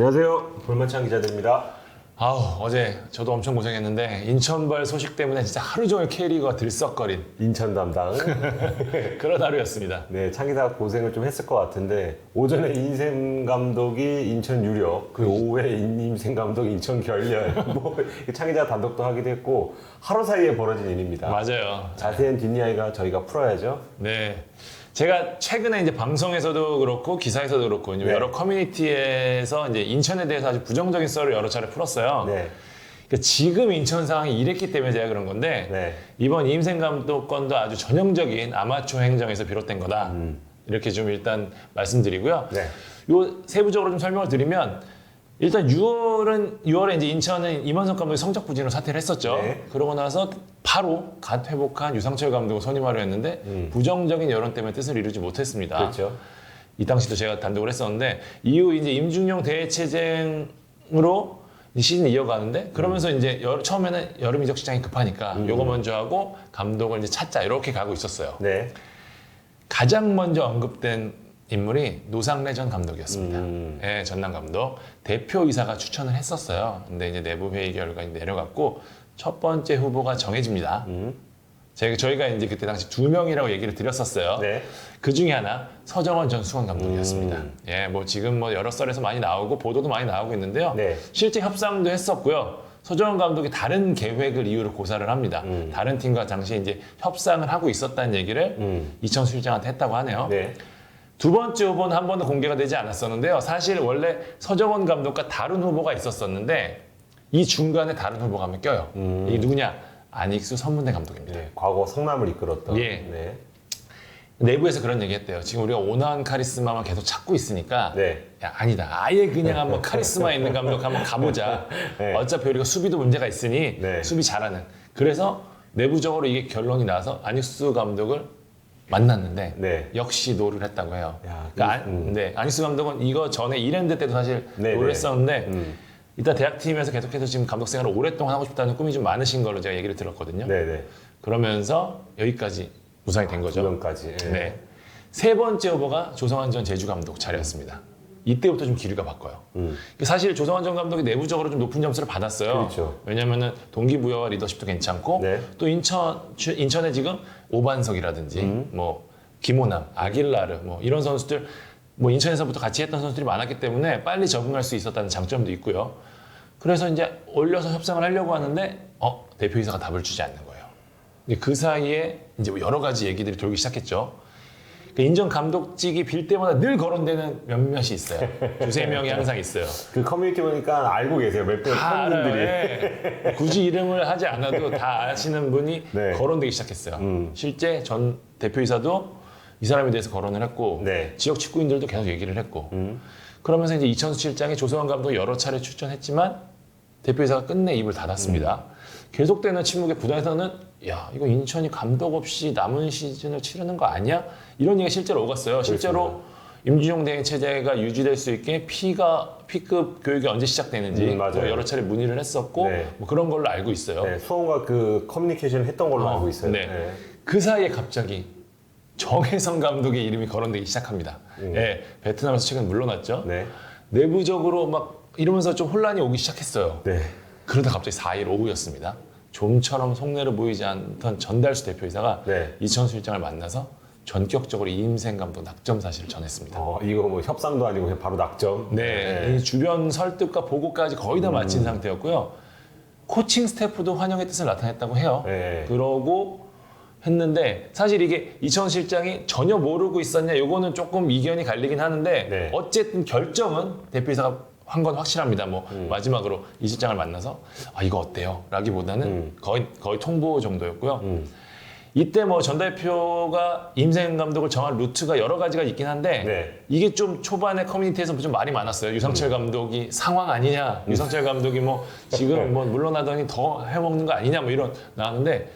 안녕하세요. 볼만찬 기자들입니다. 아우 어제 저도 엄청 고생했는데 인천발 소식 때문에 진짜 하루 종일 K리그가 들썩거린 인천 담당. 그런 하루였습니다. 네, 창기사 고생을 좀 했을 것 같은데 오전에 인생 감독이 인천 유력, 그 오후에 인임생 감독 인천 결렬, 뭐 창기자 단독도 하기도 했고 하루 사이에 벌어진 일입니다. 맞아요. 자세한 뒷이야기가 저희가 풀어야죠. 네. 제가 최근에 이제 방송에서도 그렇고 기사에서도 그렇고 네. 여러 커뮤니티에서 이제 인천에 대해서 아주 부정적인 썰을 여러 차례 풀었어요. 네, 그러니까 지금 인천 상황이 이랬기 때문에 제가 그런 건데 네. 이번 임생 감독권도 아주 전형적인 아마추어 행정에서 비롯된 거다. 이렇게 좀 일단 말씀드리고요. 네. 요 세부적으로 좀 설명을 드리면 일단 6월은 6월에 이제 인천은 임원석 감독이 성적 부진으로 사퇴를 했었죠. 네. 그러고 나서 바로 갓 회복한 유상철 감독을 선임하려 했는데 부정적인 여론 때문에 뜻을 이루지 못했습니다. 그렇죠. 이 당시도 제가 단독을 했었는데 이후 이제 임중용 대체쟁으로 이 시즌을 이어가는데 그러면서 이제 여- 처음에는 여름 이적 시장이 급하니까 요거 먼저 하고 감독을 이제 찾자 이렇게 가고 있었어요. 네. 가장 먼저 언급된 인물이 노상래 전 감독이었습니다. 음. 예, 전남 감독 대표이사가 추천을 했었어요. 근데 이제 내부 회의 결과 내려갔고 첫 번째 후보가 정해집니다. 음. 저희- 저희가 이제 그때 당시 두 명이라고 얘기를 드렸었어요. 네. 그 중에 하나 서정원 전 수원 감독이었습니다. 음. 예, 뭐 지금 뭐 여러 썰에서 많이 나오고 보도도 많이 나오고 있는데요. 네. 실제 협상도 했었고요. 서정원 감독이 다른 계획을 이유로 고사를 합니다. 다른 팀과 당시에 이제 협상을 하고 있었다는 얘기를 음. 이천 실장한테 했다고 하네요. 네. 두 번째 후보는 한 번도 공개가 되지 않았었는데요. 사실 원래 서정원 감독과 다른 후보가 있었었는데 이 중간에 다른 후보가 한명 껴요. 이게 누구냐? 안익수 선문대 감독입니다. 네. 과거 성남을 이끌었던. 예. 네. 내부에서 그런 얘기 했대요. 지금 우리가 온화한 카리스마만 계속 찾고 있으니까 네. 야, 아니다. 아예 그냥 한번 카리스마 있는 감독 한번 가보자. 네. 어차피 우리가 수비도 문제가 있으니 네. 수비 잘하는. 그래서 내부적으로 이게 결론이 나서 안익수 감독을 만났는데 네. 역시 노를 했다고 해요. 야, 그러니까 안- 음. 네, 안익수 감독은 이거 전에 이랜드 때도 사실 네, 노를 네. 했었는데 음. 이따 대학팀에서 계속해서 지금 감독 생활을 오랫동안 하고 싶다는 꿈이 좀 많으신 걸로 제가 얘기를 들었거든요. 네. 네. 그러면서 여기까지 무상이 된 거죠. 조명까지. 예. 네. 세 번째 후보가 조성환 전 제주 감독 자리였습니다. 이때부터 좀 기류가 바꿔요. 음. 사실 조성환 전 감독이 내부적으로 좀 높은 점수를 받았어요. 그렇죠. 왜냐면은 동기부여와 리더십도 괜찮고 네. 또 인천 주- 인천에 지금 오반석이라든지 음. 뭐 김호남, 아길라르 뭐 이런 선수들 뭐 인천에서부터 같이 했던 선수들이 많았기 때문에 빨리 적응할 수 있었다는 장점도 있고요. 그래서 이제 올려서 협상을 하려고 하는데 어 대표이사가 답을 주지 않는 거예요. 근데 그 사이에 이제 여러 가지 얘기들이 돌기 시작했죠. 그 인천 감독직이 빌 때마다 늘 거론되는 몇몇이 있어요. 두세 명이 항상 있어요. 그 커뮤니티 보니까 알고 계세요. 몇몇 다 알아요. 팬분들이. 예. 굳이 이름을 하지 않아도 다 아시는 분이 네. 거론되기 시작했어요. 음. 실제 전 대표이사도 이 사람에 대해서 거론을 했고 네. 지역 직구인들도 계속 얘기를 했고 음. 그러면서 이제 이천수 실장이 조성환 감독 여러 차례 추천했지만 대표이사가 끝내 입을 닫았습니다. 음. 계속되는 침묵에 부당에서는 야 이거 인천이 감독 없이 남은 시즌을 치르는 거 아니야? 이런 얘기가 실제로 오갔어요. 실제로 임준용 대행 체제가 유지될 수 있게 피가 P급 교육이 언제 시작되는지 음, 맞아요. 또 여러 차례 문의를 했었고 네. 뭐 그런 걸로 알고 있어요. 네, 수원과 그 커뮤니케이션 했던 걸로 어, 알고 있어요. 네. 그 사이에 갑자기 정혜성 감독의 이름이 거론되기 시작합니다. 음. 예, 베트남에서 최근 물러났죠. 네. 내부적으로 막 이러면서 좀 혼란이 오기 시작했어요. 네. 그러다 갑자기 4일 오후였습니다. 좀처럼 속내를 보이지 않던 전달수 대표이사가 네. 이천수 실장을 만나서 전격적으로 이임생 감독 낙점 사실을 전했습니다. 어, 이거 뭐 협상도 아니고 그냥 바로 낙점. 네, 이 주변 설득과 보고까지 거의 다 음. 마친 상태였고요. 코칭 스태프도 환영의 뜻을 나타냈다고 해요. 네. 그러고 했는데 사실 이게 이천 실장이 전혀 모르고 있었냐 요거는 조금 이견이 갈리긴 하는데 네. 어쨌든 결정은 대표이사가 한 건 확실합니다. 뭐 음. 마지막으로 이 실장을 만나서 아 이거 어때요? 라기보다는 음. 거의 거의 통보 정도였고요. 음. 이때 뭐 전 대표가 임생 감독을 정한 루트가 여러 가지가 있긴 한데 네. 이게 좀 초반에 커뮤니티에서 좀 말이 많았어요. 유상철 음. 감독이 상황 아니냐? 유상철 감독이 뭐 지금 뭐 물러나더니 더 해먹는 거 아니냐? 뭐 이런 나왔는데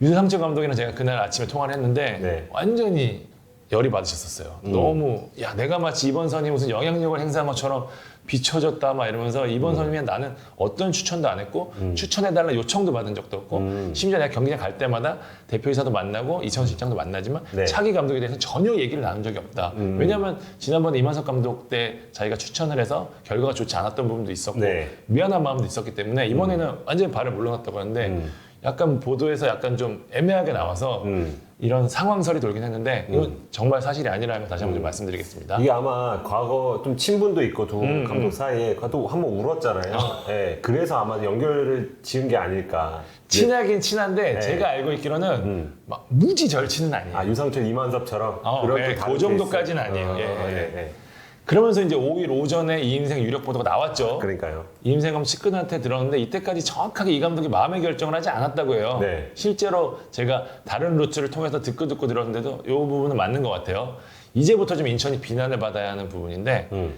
유상철 감독이랑 제가 그날 아침에 통화를 했는데 네. 완전히 열이 받으셨었어요. 음. 너무 야 내가 마치 이번 선이 무슨 영향력을 행사한 것처럼 비춰졌다 막 이러면서 음. 이번 선임에 나는 어떤 추천도 안 했고 추천해달라 요청도 받은 적도 없고 음. 심지어 내가 경기장 갈 때마다 대표이사도 만나고 이천 실장도 만나지만 네. 음. 차기 감독에 대해서 전혀 얘기를 나눈 적이 없다. 왜냐하면 지난번에 이만석 감독 때 자기가 추천을 해서 결과가 좋지 않았던 부분도 있었고 네. 미안한 마음도 있었기 때문에 이번에는 완전히 발을 물러났다고 하는데 약간 보도에서 약간 좀 애매하게 나와서 음. 이런 상황설이 돌긴 했는데 이건 정말 사실이 아니라면 다시 한번 좀 말씀드리겠습니다. 이게 아마 과거 좀 친분도 있고 두 음, 감독 사이에 또 한 번 울었잖아요. 예, 그래서 아마 연결을 지은 게 아닐까. 친하긴 친한데 네. 제가 알고 있기로는 막 무지 절친은 아니에요. 아 유상철 이만섭처럼 어, 네, 또 다른 그 정도까지는. 아니에요. 어, 예, 예, 예. 예. 그러면서 이제 5일 오전에 이임생 유력 보도가 나왔죠. 그러니까요. 이임생 감독 측근한테 들었는데 이때까지 정확하게 이 감독이 마음의 결정을 하지 않았다고 해요. 네. 실제로 제가 다른 루트를 통해서 듣고 듣고 들었는데도 이 부분은 맞는 것 같아요. 이제부터 좀 인천이 비난을 받아야 하는 부분인데 음.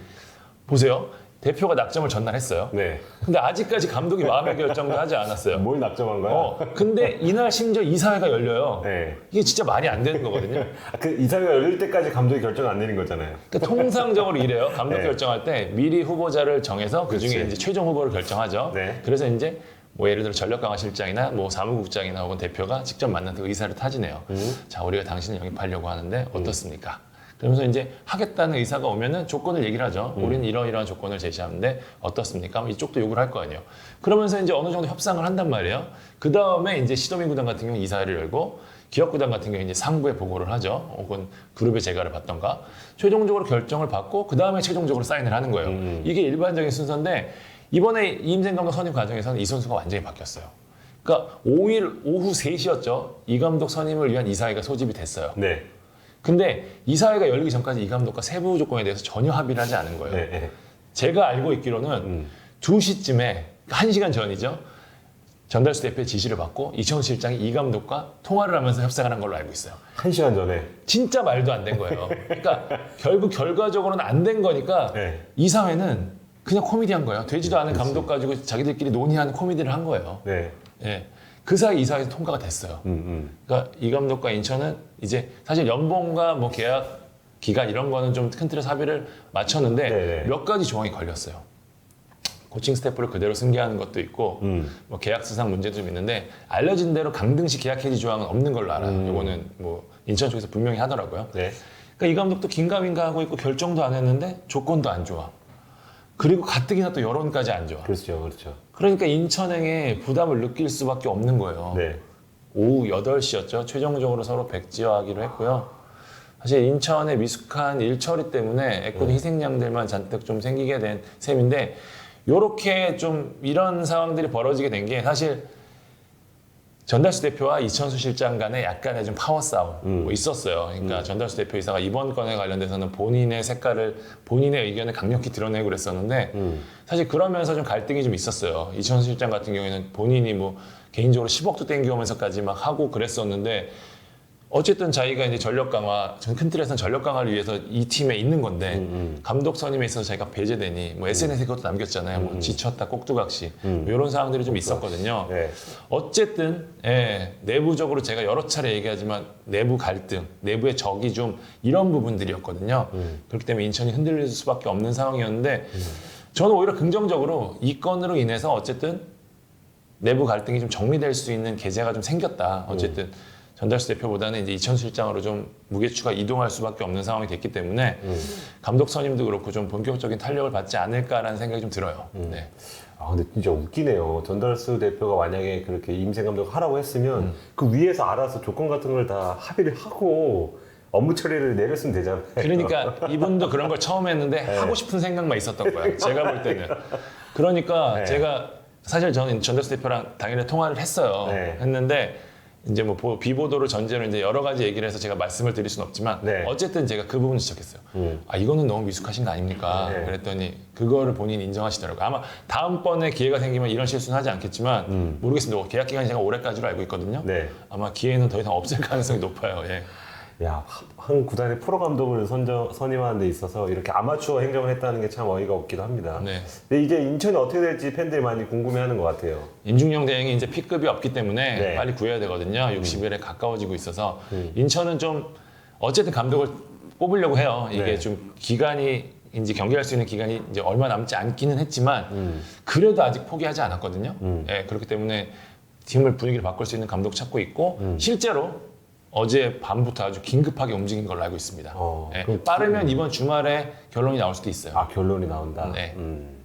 보세요. 대표가 낙점을 전날했어요. 네. 근데 아직까지 감독이 마음의 결정도 하지 않았어요. 뭘 낙점한 거야? 어, 근데 이날 심지어 이사회가 열려요. 네. 이게 진짜 말이 안 되는 거거든요. 아, 그 이사회가 열릴 때까지 감독이 결정 안 내린 거잖아요. 그러니까 통상적으로 이래요. 감독 네. 결정할 때 미리 후보자를 정해서 그 중에. 이제 최종 후보를 결정하죠. 네. 그래서 이제 뭐 예를 들어 전력강화 실장이나 뭐 사무국장이나 혹은 대표가 직접 만나서 의사를 타지네요. 음. 자, 우리가 당신을 영입하려고 하는데 어떻습니까? 그러면서 이제 하겠다는 의사가 오면은 조건을 얘기를 하죠. 음. 우리는 이러이러한 조건을 제시하는데 어떻습니까? 이쪽도 요구를 할 거 아니에요. 그러면서 이제 어느 정도 협상을 한단 말이에요. 그 다음에 이제 시도민 구단 같은 경우 는 이사회를 열고 기업 구단 같은 경우 는 이제 상부에 보고를 하죠. 혹은 그룹의 재가를 받던가 최종적으로 결정을 받고 그 다음에 최종적으로 사인을 하는 거예요. 음. 이게 일반적인 순서인데 이번에 이임생 감독 선임 과정에서는 이 선수가 완전히 바뀌었어요. 그러니까 5일 오후 3시였죠. 이 감독 선임을 위한 이사회가 소집이 됐어요. 네. 근데 이사회가 열리기 전까지 이 감독과 세부 조건에 대해서 전혀 합의를 하지 않은 거예요. 네. 네. 제가 알고 있기로는 음. 2시쯤에 1시간 전이죠. 전달수 대표의 지시를 받고 이천수 실장이 이 감독과 통화를 하면서 협상을 한 걸로 알고 있어요. 한 시간 전에. 진짜 말도 안 된 거예요. 그러니까 결국 결과적으로는 안 된 거니까 네. 이사회는 그냥 코미디 한 거예요. 되지도 않은 감독 가지고 자기들끼리 논의하는 코미디를 한 거예요. 네. 예. 그 사이 이사회에서 통과가 됐어요. 음, 음. 그러니까 이 감독과 인천은 이제 사실 연봉과 뭐 계약 기간 이런 거는 좀 큰 틀에서 합의를 맞췄는데 네네. 몇 가지 조항이 걸렸어요. 코칭 스태프를 그대로 승계하는 것도 있고 음. 뭐 계약서상 문제도 좀 있는데 알려진 대로 강등시 계약 해지 조항은 없는 걸로 알아요. 음. 이거는 뭐 인천 쪽에서 분명히 하더라고요. 네. 그러니까 이 감독도 긴가민가 하고 있고 결정도 안 했는데 조건도 안 좋아. 그리고 가뜩이나 또 여론까지 안 좋아. 그렇죠. 그렇죠. 그러니까 인천행에 부담을 느낄 수밖에 없는 거예요. 네. 오후 8시였죠. 최종적으로 서로 백지화하기로 했고요. 사실 인천의 미숙한 일 처리 때문에 애꿎은 희생양들만 잔뜩 좀 생기게 된 셈인데 요렇게 좀 이런 상황들이 벌어지게 된 게 사실 전달수 대표와 이천수 실장 간에 약간의 좀 파워 싸움 음. 뭐 있었어요. 그러니까 전달수 대표이사가 이번 건에 관련돼서는 본인의 색깔을 본인의 의견을 강력히 드러내고 그랬었는데 음. 사실 그러면서 좀 갈등이 좀 있었어요. 이천수 실장 같은 경우에는 본인이 뭐 개인적으로 10억도 땡겨오면서까지 막 하고 그랬었는데 어쨌든 자기가 이제 전력 강화, 전큰 틀에서는 전력 강화를 위해서 이 팀에 있는 건데 음, 감독 선임에 있어서 자기가 배제되니 뭐 SNS에 그것도 남겼잖아요. 뭐 지쳤다 꼭두각시 음. 뭐 이런 상황들이 좀 있었거든요. 네. 어쨌든 예, 내부적으로 제가 여러 차례 얘기하지만 내부 갈등, 내부의 적이 좀 이런 부분들이었거든요. 음. 그렇기 때문에 인천이 흔들릴 수밖에 없는 상황이었는데 저는 오히려 긍정적으로 이 건으로 인해서 어쨌든 내부 갈등이 좀 정리될 수 있는 계제가 좀 생겼다. 어쨌든 전달수 대표보다는 이제 이천 실장으로 좀 무게추가 이동할 수밖에 없는 상황이 됐기 때문에 음. 감독 선임도 그렇고 좀 본격적인 탄력을 받지 않을까라는 생각이 좀 들어요. 네. 아 근데 진짜 웃기네요. 전달수 대표가 만약에 그렇게 임생 감독 하라고 했으면 그 위에서 알아서 조건 같은 걸 다 합의를 하고 업무 처리를 내렸으면 되잖아요. 그러니까 이분도 그런 걸 처음 했는데 네. 하고 싶은 생각만 있었던 거야. 제가 볼 때는. 그러니까 네. 제가 사실 저는 전달수 대표랑 당일에 통화를 했어요. 네. 했는데 이제 뭐 보- 비보도를 전제로 이제 여러 가지 얘기를 해서 제가 말씀을 드릴 수는 없지만 네. 어쨌든 제가 그 부분 지적했어요. 음. 아 이거는 너무 미숙하신 거 아닙니까? 네. 그랬더니 그거를 본인이 인정하시더라고요. 아마 다음번에 기회가 생기면 이런 실수는 하지 않겠지만 음. 모르겠습니다. 계약 기간이 제가 올해까지로 알고 있거든요. 네. 아마 기회는 더 이상 없을 가능성이 높아요. 예. 야, 한 구단의 프로 감독을 선정, 선임하는 데 있어서 이렇게 아마추어 행정을 했다는 게 참 어이가 없기도 합니다. 네. 근데 이제 인천이 어떻게 될지 팬들이 많이 궁금해하는 것 같아요. 임중영 대행이 이제 P급이 없기 때문에 네. 빨리 구해야 되거든요. 60일에 가까워지고 있어서 음. 인천은 좀 어쨌든 감독을 뽑으려고 해요. 이게 네. 좀 기간이 이제 경기할 수 있는 기간이 이제 얼마 남지 않기는 했지만 음. 그래도 아직 포기하지 않았거든요. 예, 그렇기 때문에 팀을 분위기를 바꿀 수 있는 감독 찾고 있고 음. 실제로 어제 밤부터 아주 긴급하게 움직인 걸로 알고 있습니다. 어, 예, 그럼 빠르면 이번 주말에 결론이 나올 수도 있어요. 아 결론이 나온다. 네. 음.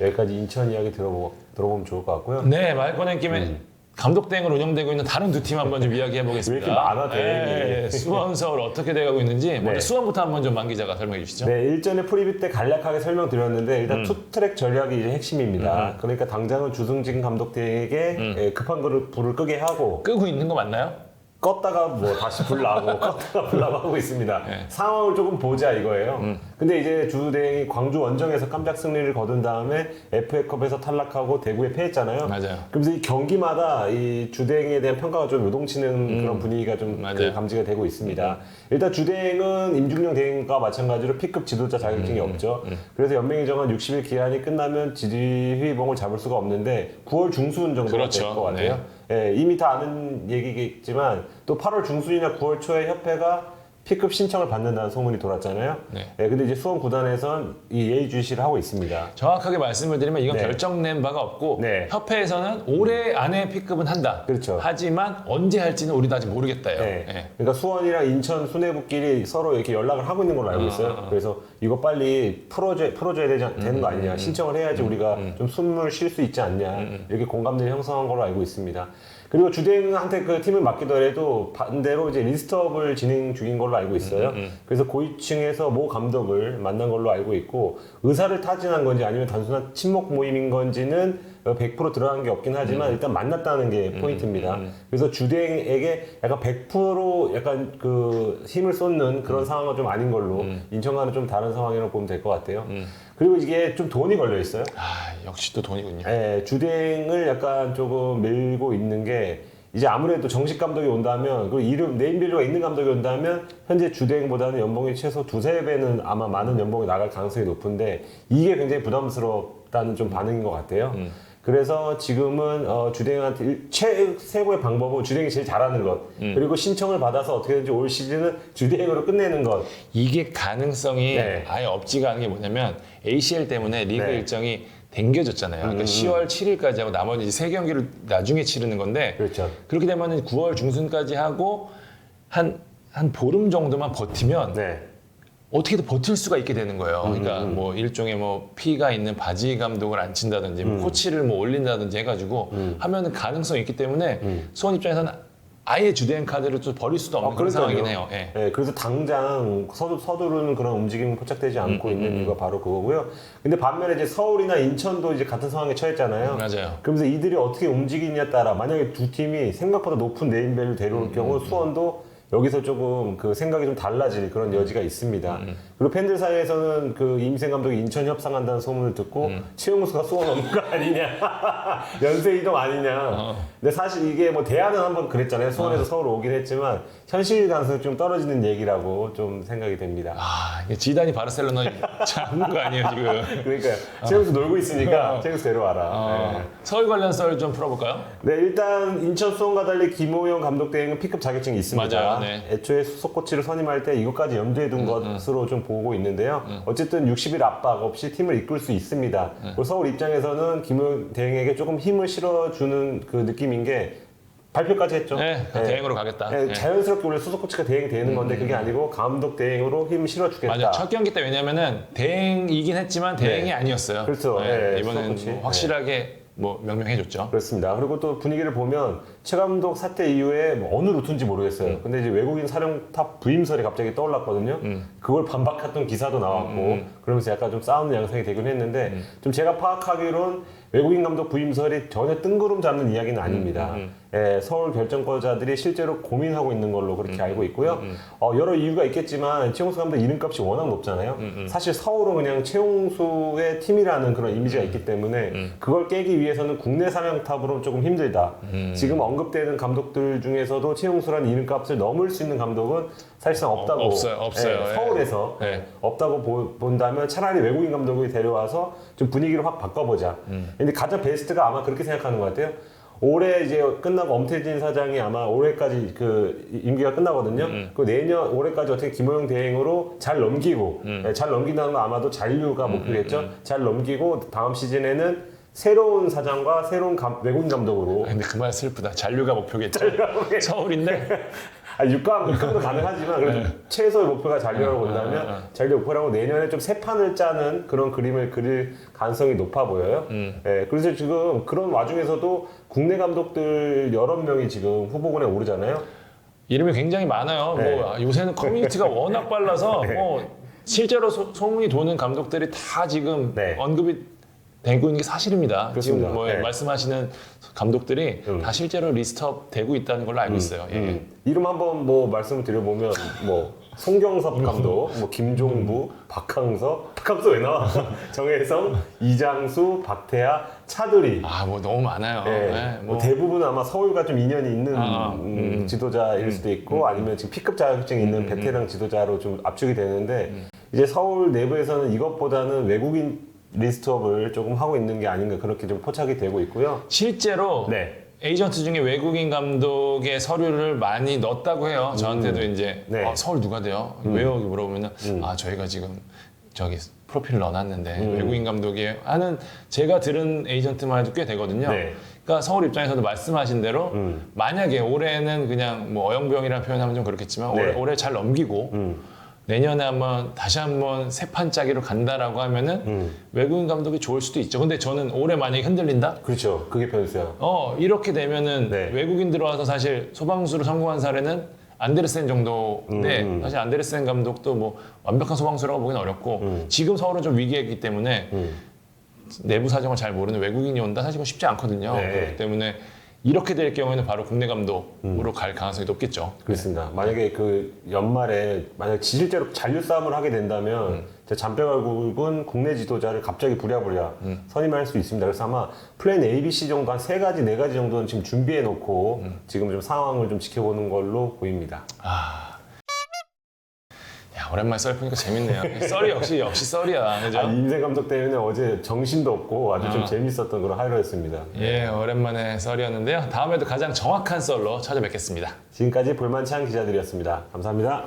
여기까지 인천 이야기 들어보, 들어보면 좋을 것 같고요. 네, 말 꺼낸 김에 감독 대행으로 운영되고 있는 다른 두 팀 한번 좀 이야기해 보겠습니다. 왜 이렇게 많아, 대행이? 예, 수원, 서울 어떻게 돼가고 있는지 먼저 네. 수원부터 한번 좀 만 기자가 설명해 주시죠. 네, 일전에 프리뷰 때 간략하게 설명드렸는데 음. 일단 투트랙 전략이 이제 핵심입니다. 그러니까 당장은 주승진 감독에게 음. 예, 급한 거를 불을 끄게 하고 끄고 있는 거 맞나요? 껐다가 뭐 다시 불 나고 껐다가 불 나고 하고 있습니다. 네. 음. 상황을 조금 보자 이거예요. 근데 이제 주대행이 광주 원정에서 깜짝 승리를 거둔 다음에 FA컵에서 탈락하고 대구에 패했잖아요. 맞아요. 그러면서 이 경기마다 이 주대행에 대한 평가가 좀 요동치는 그런 분위기가 좀 음. 그 감지가 되고 있습니다. 일단 주대행은 임중령 대행과 마찬가지로 P급 지도자 자격증이 음. 없죠. 그래서 연맹이 정한 60일 기한이 끝나면 지휘봉을 잡을 수가 없는데 9월 중순 정도가 그렇죠. 될것 같아요. 예, 이미 다 아는 얘기겠지만 또 8월 중순이나 9월 초에 협회가 P급 신청을 받는다는 소문이 돌았잖아요. 네. 예, 근데 이제 수원 구단에선 이 예의 주시를 하고 있습니다. 정확하게 말씀을 드리면 이건 네. 결정된 바가 없고 네. 협회에서는 올해 안에 P급은 한다. 그렇죠. 하지만 언제 할지는 우리도 아직 모르겠다요. 네. 예. 그러니까 수원이랑 인천 수뇌부끼리 서로 이렇게 연락을 하고 있는 걸로 알고 있어요. 그래서 이거 빨리 풀어줘, 풀어줘야 되지, 않- 되는 거 아니냐. 신청을 해야지 우리가 좀 숨을 쉴 수 있지 않냐. 이렇게 공감대를 형성한 걸로 알고 있습니다. 그리고 주대행한테 그 팀을 맡기더라도 반대로 이제 리스트업을 진행 중인 걸로 알고 있어요. 그래서 고위층에서 모 감독을 만난 걸로 알고 있고 의사를 타진한 건지 아니면 단순한 친목 모임인 건지는 100% 드러난 게 없긴 하지만 일단 만났다는 게 포인트입니다. 그래서 주대행에게 약간 100% 약간 그 힘을 쏟는 그런 상황은 좀 아닌 걸로 인천과는 좀 다른 상황이라고 보면 될 것 같아요. 그리고 이게 좀 돈이 걸려 있어요. 아 역시 또 돈이군요. 예, 주댕을 약간 조금 밀고 있는 게 이제 아무래도 정식 감독이 온다면 그리고 이름 네임 밸류가 있는 감독이 온다면 현재 주댕보다는 연봉이 최소 두세 배는 아마 많은 연봉이 나갈 가능성이 높은데 이게 굉장히 부담스럽다는 좀 반응인 것 같아요. 그래서 지금은 어, 주댕한테 일- 최 최고의 방법은 주댕이 제일 잘하는 것 그리고 신청을 받아서 어떻게든지 올 시즌은 주댕으로 끝내는 것 이게 가능성이 네. 아예 없지가 않은 게 뭐냐면 ACL 때문에 리그 네. 음, 일정이 당겨졌잖아요. 그러니까 10월 7일까지 하고 나머지 이제 세 경기를 나중에 치르는 건데 그렇죠. 그렇게 되면 9월 중순까지 하고 한, 한 보름 정도만 버티면 네. 어떻게든 버틸 수가 있게 되는 거예요. 음, 그러니까 뭐 일종의 뭐 피가 있는 바지 감독을 안 친다든지 음. 뭐 코치를 뭐 올린다든지 해가지고 하면은 가능성이 있기 때문에 수원 입장에서는 아예 주대행 카드를 또 버릴 수도 없는 아, 그런. 상황이긴 해요. 예. 네, 그래서 당장 서두, 서두르는 그런 움직임이 포착되지 않고 음, 있는 이유가 바로 그거고요. 근데 반면에 이제 서울이나 인천도 이제 같은 상황에 처했잖아요. 맞아요. 그러면서 이들이 어떻게 움직이냐에 따라 만약에 두 팀이 생각보다 높은 네임밸류 데려올 음, 경우 수원도 여기서 조금 그 생각이 좀 달라질 그런 여지가 있습니다. 음, 그리고 팬들 사이에서는 그 임생 감독이 인천 협상한다는 소문을 듣고 음. 최용수가 수원 오는 거 아니냐, 연쇄 이동 아니냐. 어. 근데 사실 이게 뭐 대안은 한번 그랬잖아요. 수원에서 서울 오긴 했지만 현실 가능성이 좀 떨어지는 얘기라고 좀 생각이 됩니다. 아, 지단이 바르셀로나 잡은 거 아니에요 지금? 그러니까 최용수 놀고 있으니까 최용수 데려와라. 어, 네. 서울 관련 썰 좀 풀어볼까요? 네, 일단 인천 수원과 달리 김호영 감독 대행은 P급 자격증이 있습니다. 맞아요, 네. 음, 애초에 수석 코치를 선임할 때 이것까지 염두에 둔 것으로 좀 보고 있는데요. 어쨌든 60일 압박 없이 팀을 이끌 수 있습니다. 네. 그리고 서울 입장에서는 김호영 대행에게 조금 힘을 실어주는 그 느낌인 게 발표까지 했죠. 네, 네. 대행으로 가겠다. 네, 네. 자연스럽게 원래 수석 코치가 대행이 되는 건데 그게 아니고 감독 대행으로 힘을 실어주겠다. 맞아. 첫 경기 때 왜냐면은 대행이긴 했지만 대행이 네. 아니었어요. 그렇죠. 네, 이번엔 수석 코치. 뭐 확실하게 뭐 명명해줬죠. 그렇습니다. 그리고 또 분위기를 보면 최 감독 사태 이후에 뭐 어느 루트인지 모르겠어요. 음. 근데 이제 외국인 사령탑 부임설이 갑자기 떠올랐거든요. 음. 그걸 반박했던 기사도 나왔고 그러면서 약간 좀 싸우는 양상이 되긴 했는데 음. 좀 제가 파악하기론 외국인 감독 부임설이 전혀 뜬구름 잡는 이야기는 아닙니다. 음, 예, 서울 결정권자들이 실제로 고민하고 있는 걸로 그렇게 음, 알고 있고요. 어, 여러 이유가 있겠지만 최용수 감독 이름값이 워낙 높잖아요. 음, 사실 서울은 그냥 최용수의 팀이라는 그런 이미지가 있기 때문에 음. 그걸 깨기 위해서는 국내 사령탑으로 조금 힘들다. 음. 지금 언급되는 감독들 중에서도 최용수라는 이름값을 넘을 수 있는 감독은 사실상 없다고. 어, 없어요, 없어요. 예, 예. 서울에서 네. 없다고 보- 본다면 차라리 외국인 감독을 데려와서 좀 분위기를 확 바꿔보자. 음. 근데 가장 베스트가 아마 그렇게 생각하는 것 같아요. 올해 이제 끝나고 엄태진 사장이 아마 올해까지 그 임기가 끝나거든요. 그 내년 올해까지 어떻게 김호영 대행으로 잘 넘기고 네, 잘 넘긴다는 건 아마도 잔류가 목표겠죠. 잘 넘기고 다음 시즌에는 새로운 사장과 새로운 감- 외국인 감독으로 근데 그 말 슬프다. 잔류가 목표겠죠. 서울인데 아, 6강, 6강도 가능하지만 그래도 최소의 목표가 잔류라고 본다면 잔류 목표라고 내년에 좀 새 판을 짜는 그런 그림을 그릴 가능성이 높아 보여요. 예, 그래서 지금 그런 와중에서도 국내 감독들 여러 명이 지금 후보군에 오르잖아요. 이름이 굉장히 많아요. 네. 뭐 아, 요새는 커뮤니티가 워낙 빨라서 뭐 실제로 소, 소문이 도는 감독들이 다 지금 네. 언급이 되고 있는 게 사실입니다. 그렇습니다. 지금 뭐 네. 말씀하시는 감독들이 음. 다 실제로 리스트업 되고 있다는 걸로 알고 있어요. 예. 음, 이름 한번 뭐 말씀을 드려보면 뭐 송경섭 감독, 뭐 김종부, 박항서, 박항서 왜 나와? 정혜성, 이장수, 박태하, 차두리. 아, 뭐 너무 많아요. 예, 예, 뭐뭐 대부분 아마 서울과 좀 인연이 있는 아, 음, 지도자일 수도 있고 아니면 지금 P급 자격증이 있는 베테랑 지도자로 좀 압축이 되는데 이제 서울 내부에서는 이것보다는 외국인 리스트업을 조금 하고 있는 게 아닌가 그렇게 좀 포착이 되고 있고요. 실제로 네. 에이전트 중에 외국인 감독의 서류를 많이 넣었다고 해요. 저한테도 이제 네. 어, 서울 누가 돼요? 왜요? 이렇게 물어보면은 아 저희가 지금 저기 프로필을 넣어놨는데 음. 외국인 감독이에요. 하는 제가 들은 에이전트만 해도 꽤 되거든요. 네. 그러니까 서울 입장에서도 말씀하신 대로 음. 만약에 올해는 그냥 뭐 어영부영이라는 표현하면 좀 그렇겠지만 네. 올해, 올해 잘 넘기고 음. 내년에 한번 다시 한번 새 판 짜기로 간다라고 하면은 음. 외국인 감독이 좋을 수도 있죠. 근데 저는 올해 만약에 흔들린다? 그렇죠. 그게 변수야. 어 이렇게 되면은 네. 외국인 들어와서 사실 소방수를 성공한 사례는 안데르센 정도인데 음, 음. 사실 안데르센 감독도 뭐 완벽한 소방수라고 보기는 어렵고 음. 지금 서울은 좀 위기이기 때문에 음. 내부 사정을 잘 모르는 외국인이 온다 사실 그건 쉽지 않거든요. 네. 그렇기 때문에 이렇게 될 경우에는 바로 국내 감독으로 갈 가능성이 높겠죠. 그렇습니다. 만약에 그 연말에 만약 실제로 잔류 싸움을 하게 된다면 음. 잔뼈갈국은 국내 지도자를 갑자기 부랴부랴 선임할 수 있습니다. 그래서 아마 플랜 A, B, C 정도 한 세 가지, 네 가지 정도는 지금 준비해 놓고 지금 좀 상황을 좀 지켜보는 걸로 보입니다. 아. 야 오랜만에 썰 보니까 재밌네요. 썰이 역시 역시 썰이야, 그죠? 아, 임세 감독 때문에 어제 정신도 없고 아주 좀 아. 재밌었던 그런 하루였습니다. 예, 오랜만에 썰이었는데요. 다음에도 가장 정확한 썰로 찾아뵙겠습니다. 지금까지 볼만찬 기자들이었습니다. 감사합니다.